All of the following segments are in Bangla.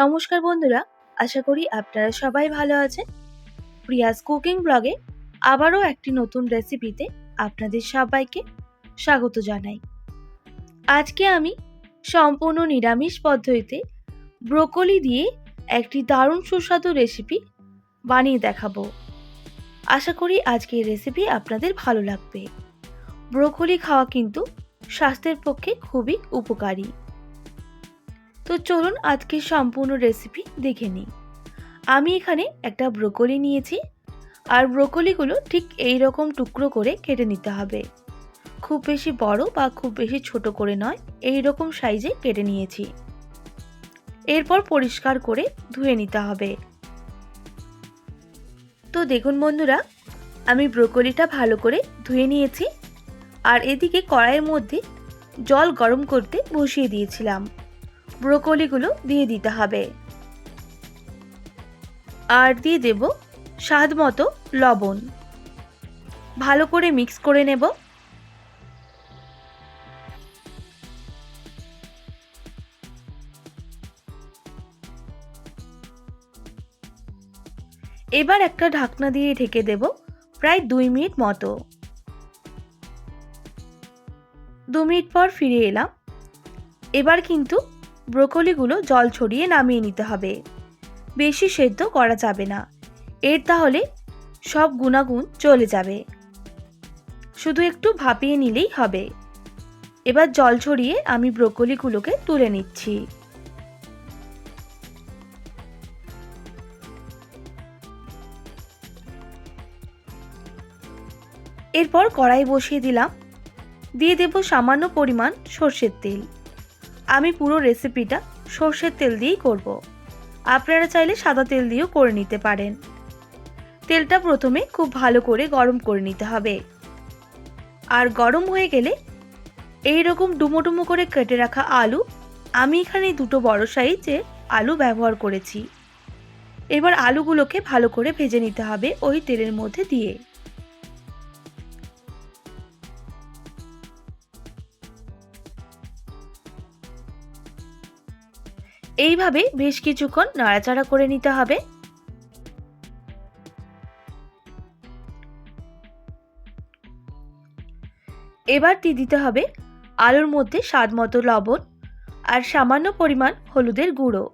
নমস্কার বন্ধুরা, আশা করি আপনারা সবাই ভালো আছেন। প্রিয়াস কুকিং ব্লগে আবারও একটি নতুন রেসিপিতে আপনাদের সবাইকে স্বাগত জানাই। আজকে আমি সম্পূর্ণ নিরামিষ পদ্ধতিতে ব্রোকলি দিয়ে একটি দারুণ সুস্বাদু রেসিপি বানিয়ে দেখাবো। আশা করি আজকের রেসিপি আপনাদের ভালো লাগবে। ব্রোকলি খাওয়া কিন্তু স্বাস্থ্যের পক্ষে খুবই উপকারী। তো চলুন আজকে সম্পূর্ণ রেসিপি দেখে নিই। আমি এখানে একটা ব্রোকলি নিয়েছি, আর ব্রোকলিগুলো ঠিক এই রকম টুকরো করে কেটে নিতে হবে। খুব বেশি বড় বা খুব বেশি ছোট করে নয় এই রকম সাইজে কেটে নিয়েছি। এরপর পরিষ্কার করে ধুয়ে নিতে হবে। তো দেখুন বন্ধুরা, আমি ব্রোকলিটা ভালো করে ধুয়ে নিয়েছি, আর এদিকে কড়াইয়ের মধ্যে জল গরম করতে বসিয়ে দিয়েছিলাম। ব্রোকলিগুলো দিয়ে দিতে হবে। আর দিয়ে দেব স্বাদ মতো লবণ। ভালো করে মিক্স করে নেব। এবার একটা ঢাকনা দিয়ে ঢেকে দেব প্রায় দুই মিনিট মতো। দু মিনিট পর ফিরে এলাম। এবার কিন্তু ব্রোকলিগুলো জল ছড়িয়ে নামিয়ে নিতে হবে। বেশি সেদ্ধ করা যাবে না। এর তাহলে সব গুণাগুণ চলে যাবে। শুধু একটু ভাপিয়ে নিলেই হবে। এবার জল ছড়িয়ে আমি ব্রোকলিগুলোকে তুলে নিচ্ছি। এরপর কড়াই বসিয়ে দিলাম। দিয়ে দেব সামান্য পরিমাণ সর্ষের তেল। আমি পুরো রেসিপিটা সর্ষের তেল দিয়েই করব। আপনারা চাইলে সাদা তেল দিয়েও করে নিতে পারেন। তেলটা প্রথমে খুব ভালো করে গরম করে নিতে হবে। আর গরম হয়ে গেলে এই রকম ডুমো করে কেটে রাখা আলু, আমি এখানে দুটো বড় সাইজের আলু ব্যবহার করেছি। এবার আলুগুলোকে ভালো করে ভেজে নিতে হবে ওই তেলের মধ্যে দিয়ে। এইভাবে বেশ কিছুক্ষণ নাড়াচাড়া করে নিতে হবে। এবার দিয়ে দিতে হবে আলুর মধ্যে স্বাদ মতো লবণ আর সামান্য পরিমাণ হলুদের গুঁড়ো।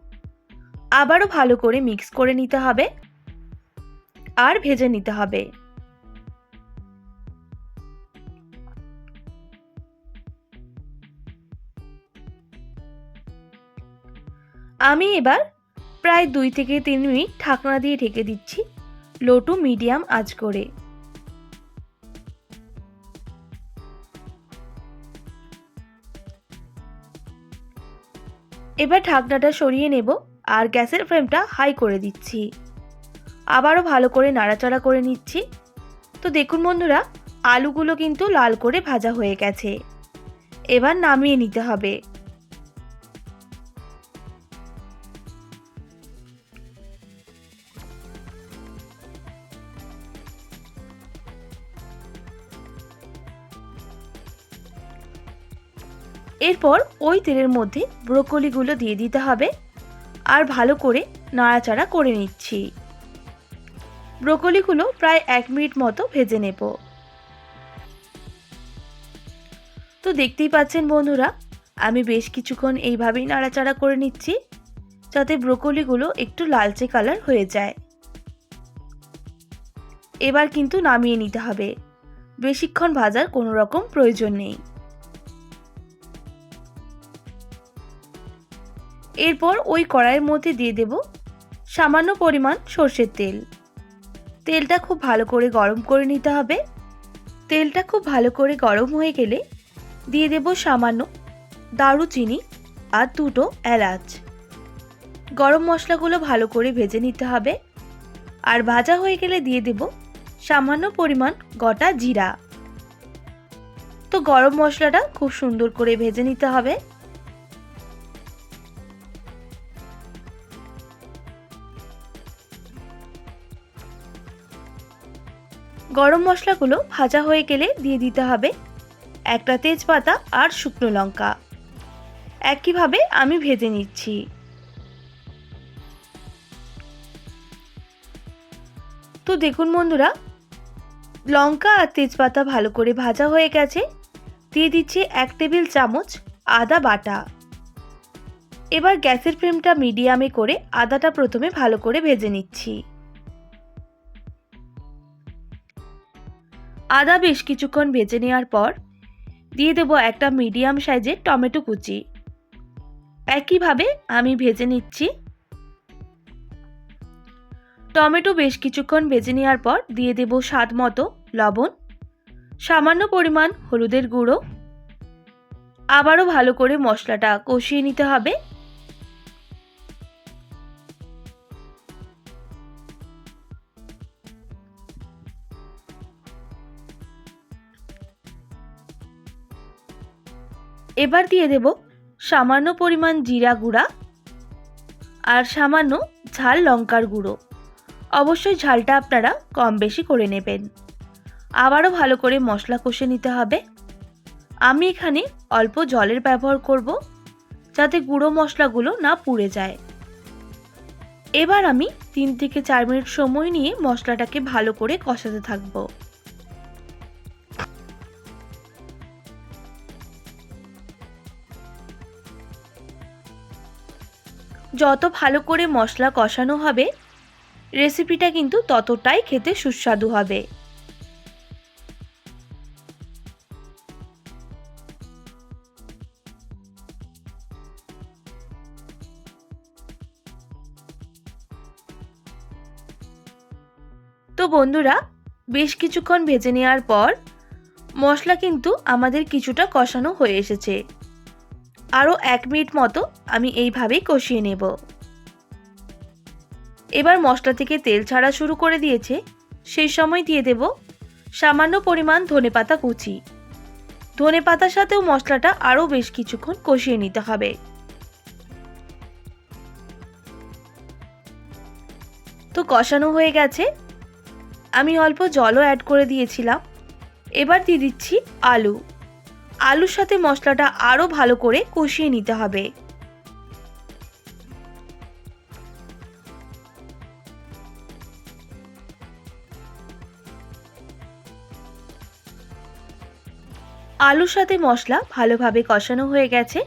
আবারও ভালো করে মিক্স করে নিতে হবে আর ভেজে নিতে হবে। আমি এবার প্রায় দুই থেকে তিন মিনিট ঢাকনা দিয়ে ঢেকে দিচ্ছি লো টু মিডিয়াম আঁচ করে। এবার ঢাকনাটা সরিয়ে নেব আর গ্যাসের ফ্লেমটা হাই করে দিচ্ছি। আবারও ভালো করে নাড়াচাড়া করে নিচ্ছি। তো দেখুন বন্ধুরা, আলুগুলো কিন্তু লাল করে ভাজা হয়ে গেছে। এবার নামিয়ে নিতে হবে। এরপর ওই তেলের মধ্যে ব্রোকলিগুলো দিয়ে দিতে হবে আর ভালো করে নাড়াচাড়া করে নিচ্ছি। ব্রোকলিগুলো প্রায় এক মিনিট মতো ভেজে নেব। তো দেখতেই পাচ্ছেন বন্ধুরা, আমি বেশ কিছুক্ষণ এইভাবেই নাড়াচাড়া করে নিচ্ছি যাতে ব্রোকলিগুলো একটু লালচে কালার হয়ে যায়। এবার কিন্তু নামিয়ে নিতে হবে। বেশিক্ষণ ভাজার কোনো রকম প্রয়োজন নেই। এরপর ওই কড়াইয়ের মধ্যে দিয়ে দেব সামান্য পরিমাণ সর্ষের তেল। তেলটা খুব ভালো করে গরম করে নিতে হবে। তেলটা খুব ভালো করে গরম হয়ে গেলে দিয়ে দেব সামান্য দারুচিনি আর দুটো এলাচ। গরম মশলাগুলো ভালো করে ভেজে নিতে হবে। আর ভাজা হয়ে গেলে দিয়ে দেব সামান্য পরিমাণ গোটা জিরা। তো গরম মশলাটা খুব সুন্দর করে ভেজে নিতে হবে। গরম মশলাগুলো ভাজা হয়ে গেলে দিয়ে দিতে হবে একটা তেজপাতা আর শুকনো লঙ্কা। একইভাবে আমি ভেজে নিচ্ছি। তো দেখুন বন্ধুরা, লঙ্কা আর তেজপাতা ভালো করে ভাজা হয়ে গেছে। দিয়ে দিচ্ছি এক টেবিল চামচ আদা বাটা। এবার গ্যাসের ফ্লেমটা মিডিয়ামে করে আদাটা প্রথমে ভালো করে ভেজে নিচ্ছি। আদা বেশ কিছুক্ষণ ভেজে নেওয়ার পর দিয়ে দেবো একটা মিডিয়াম সাইজের টমেটো কুচি। একইভাবে আমি ভেজে নিচ্ছি। টমেটো বেশ কিছুক্ষণ ভেজে নেওয়ার পর দিয়ে দেব স্বাদ মতো লবণ, সামান্য পরিমাণ হলুদের গুঁড়ো। আবারও ভালো করে মশলাটা কষিয়ে নিতে হবে। এবার দিয়ে দেব সামান্য পরিমাণ জিরা গুঁড়া আর সামান্য ঝাল লঙ্কার গুঁড়ো। অবশ্যই ঝালটা আপনারা কম বেশি করে নেবেন। আবারও ভালো করে মশলা কষে নিতে হবে। আমি এখানে অল্প জলের ব্যবহার করব যাতে গুঁড়ো মশলাগুলো না পুড়ে যায়। এবার আমি তিন থেকে চার মিনিট সময় নিয়ে মশলাটাকে ভালো করে কষাতে থাকব। যত ভালো করে মশলা কষানো হবে রেসিপিটা কিন্তু ততটাই খেতে সুস্বাদু হবে। তো বন্ধুরা, বেশ কিছুক্ষণ ভেজে নেওয়ার পর মশলা কিন্তু আমাদের কিছুটা কষানো হয়ে এসেছে। আরও এক মিনিট মতো আমি এইভাবেই কষিয়ে নেব। এবার মশলা থেকে তেল ছাড়া শুরু করে দিয়েছে, সেই সময় দিয়ে দেব সামান্য পরিমাণ ধনেপাতা কুচি। ধনে পাতার সাথেও মশলাটা আরও বেশ কিছুক্ষণ কষিয়ে নিতে হবে। তো কষানো হয়ে গেছে। আমি অল্প জলও অ্যাড করে দিয়েছিলাম। এবার দিয়ে দিচ্ছি আলু। আলুর সাথে মশলাটা আরও ভালো করে কষিয়ে নিতে হবে। আলুর সাথে মশলা ভালোভাবে কষানো হয়ে গেছে।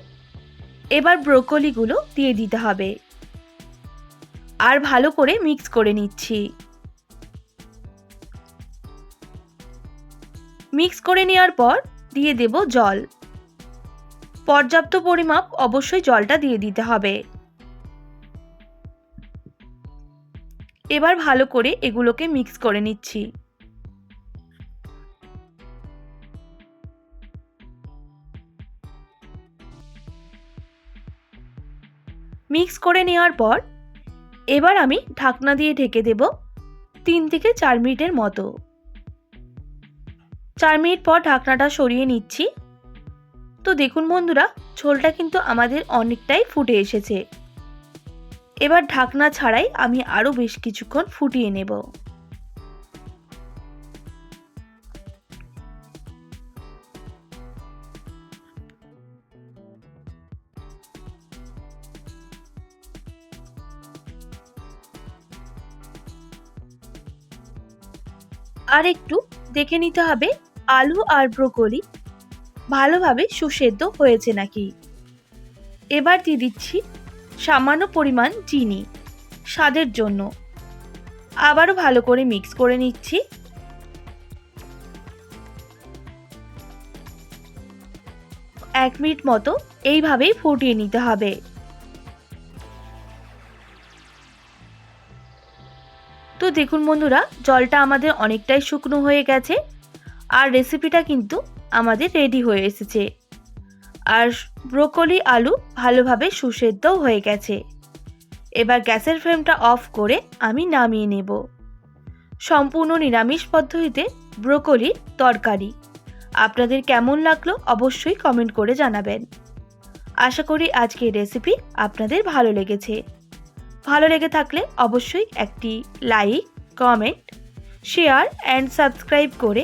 এবার ব্রোকলিগুলো দিয়ে দিতে হবে। আর ভালো করে মিক্স করে নিচ্ছি। মিক্স করে নেওয়ার পর দিয়ে দেব জল। পর্যাপ্ত পরিমাপ অবশ্যই জলটা দিয়ে দিতে হবে। এবার ভালো করে এগুলোকে মিক্স করে নিচ্ছি। মিক্স করে নেওয়ার পর, এবার আমি ঢাকনা দিয়ে ঢেকে দেব তিন থেকে চার মিনিটের মতো। চার মিনিট পর ঢাকনাটা সরিয়ে নিচ্ছি। তো দেখুন বন্ধুরা, ঝোলটা কিন্তু আমাদের অনেকটাই ফুটে এসেছে। এবার ঢাকনা ছাড়াই আমি আরও বেশ কিছুক্ষণ ফুটিয়ে নেব। আর একটু দেখে নিতে হবে আলু আর ব্রোকলি ভালোভাবে সুসেদ্ধ হয়েছে নাকি? এবার দিয়ে দিচ্ছি সামান্য পরিমাণ চিনি স্বাদের জন্য। আবারও ভালো করে মিক্স করে নিচ্ছি। এক মিনিট মতো এইভাবেই ফুটিয়ে নিতে হবে। তো দেখুন বন্ধুরা, জলটা আমাদের অনেকটাই শুকনো হয়ে গেছে। আর রেসিপিটা কিন্তু আমাদের রেডি হয়ে এসেছে। আর ব্রোকলি আলু ভালোভাবে সুসেদ্ধও হয়ে গেছে। এবার গ্যাসের ফ্লেমটা অফ করে আমি নামিয়ে নেব। সম্পূর্ণ নিরামিষ পদ্ধতিতে ব্রোকলির তরকারি। আপনাদের কেমন লাগল অবশ্যই কমেন্ট করে জানাবেন। আশা করি আজকের রেসিপি আপনাদের ভালো লেগেছে। ভালো লেগে থাকলে অবশ্যই একটি like comment share and subscribe করে